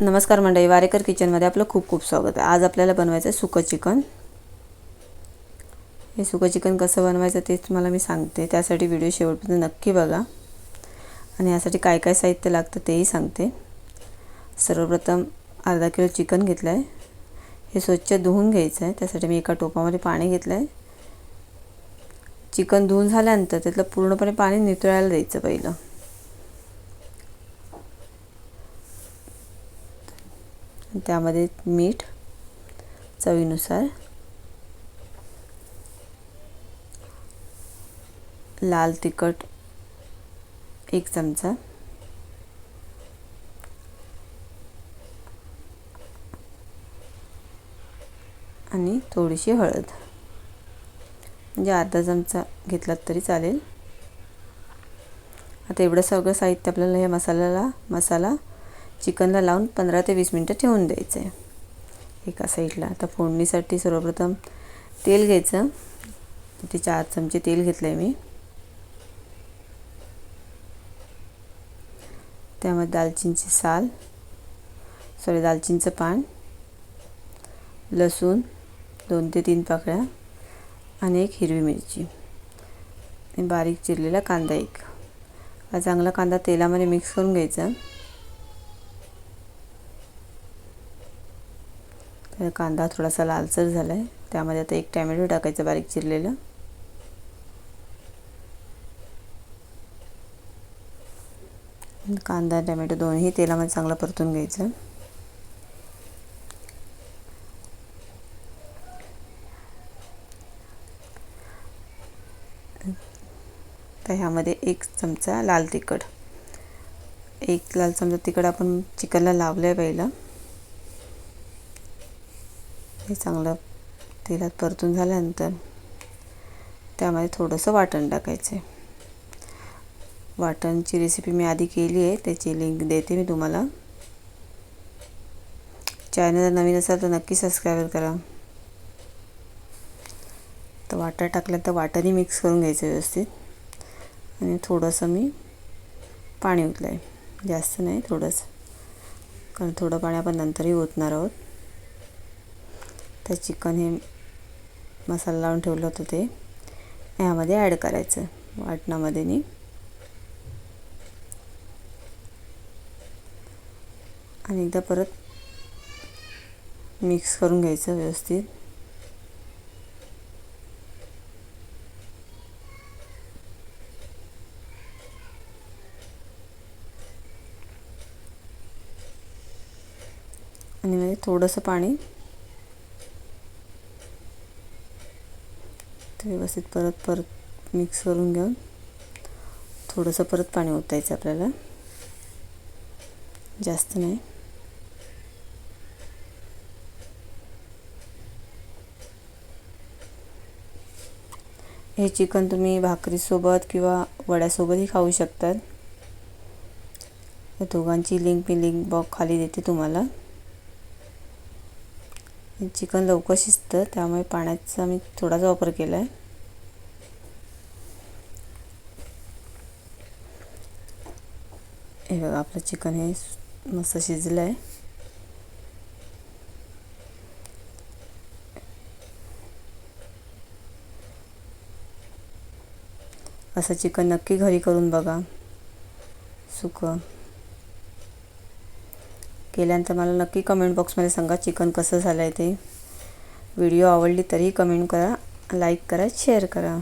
नमस्कार मंडळी वारेकर किचनमध्ये आपलं खूप खूप स्वागत आहे. आज आपल्याला बनवायचं आहे सुकं चिकन. हे सुकं चिकन कसं बनवायचं तेच तुम्हाला मी सांगते. त्यासाठी व्हिडिओ शेवटपर्यंत नक्की बघा. आणि यासाठी काय काय साहित्य लागतं तेही सांगते. सर्वप्रथम अर्धा किलो चिकन घेतलं आहे हे स्वच्छ धुवून घ्यायचं आहे त्यासाठी मी एका टोपामध्ये पाणी घेतलं आहे चिकन धुवून झाल्यानंतर त्यातलं पूर्णपणे पाणी नितळायला द्यायचं पहिलं. त्यामध्ये मीठ चवीनुसार. लाल तिखट एक चमचा. आणि थोडीशी हळद. म्हणजे अर्धा चमचा घेतलात तरी चालेल. आता एवढं सगळं साहित्य आपल्याला या मसाल्याला मसाला चिकनला लावून पंधरा ते वीस मिनटं ठेवून द्यायचं. आहे एका साईडला. आता फोडणीसाठी सर्वप्रथम तेल घ्यायचं. तिथे चार चमचे तेल घेतलं आहे मी. त्यामध्ये दालचिनीची साल सॉरी दालचिनीचं पान लसूण दोन ते तीन पाकळ्या आणि एक हिरवी मिरची. बारीक चिरलेला कांदा एक. हा चांगला कांदा तेलामध्ये मिक्स करून घ्यायचा. तर कांदा थोडासा लालसर झाला आहे त्यामध्ये आता एक टॅमॅटो टाकायचं बारीक चिरलेलं. कांदा टॅमॅटो दोन्ही तेलामध्ये चांगलं परतून घ्यायचं. तर ह्यामध्ये एक चमचा लाल तिखट. एक लाल चमचा तिखट आपण चिकनला लावलं आहे पहिलं. हे चांगलं तेलात परतून झाल्यानंतर त्यामध्ये थोडंसं वाटण टाकायचं आहे वाटणची रेसिपी मी आधी केली आहे त्याची लिंक देते मी तुम्हाला. चॅनल नवीन असाल तर नक्की सबस्क्राईब करा. तर वाटर टाकलं तर वाटणही मिक्स करून घ्यायचं व्यवस्थित. आणि थोडंसं मी पाणी ओतलं आहे जास्त नाही थोडंसं. कारण थोडं पाणी आपण नंतरही ओतणार आहोत. तर चिकन हे मसाला लावून ठेवलं होतं ते. ह्यामध्ये ॲड करायचं वाटणामध्ये नी. आणि एकदा परत मिक्स करून घ्यायचं व्यवस्थित. आणि म्हणजे थोडंसं पाणी व्यवस्थित परत परत मिक्स करून घेऊन थोडंसं परत पाणी ओतायचं आपल्याला. जास्त नाही. हे चिकन तुम्ही भाकरीसोबत किंवा वड्यासोबतही खाऊ शकतात. दोघांची लिंक मी लिंक बॉक्स खाली देते तुम्हाला. चिकन लवकर शिजतं त्यामुळे पाण्याचा मी थोडासा वापर केला आहे हे बघा आपलं चिकन हे मस्त शिजलं आहे असं चिकन नक्की घरी करून बघा. सुकं. केल्यानंतर मला नक्की कमेंट बॉक्समध्ये सांगा चिकन कसं झालं आहे ते. व्हिडिओ आवडली तरीही कमेंट करा लाईक करा शेअर करा.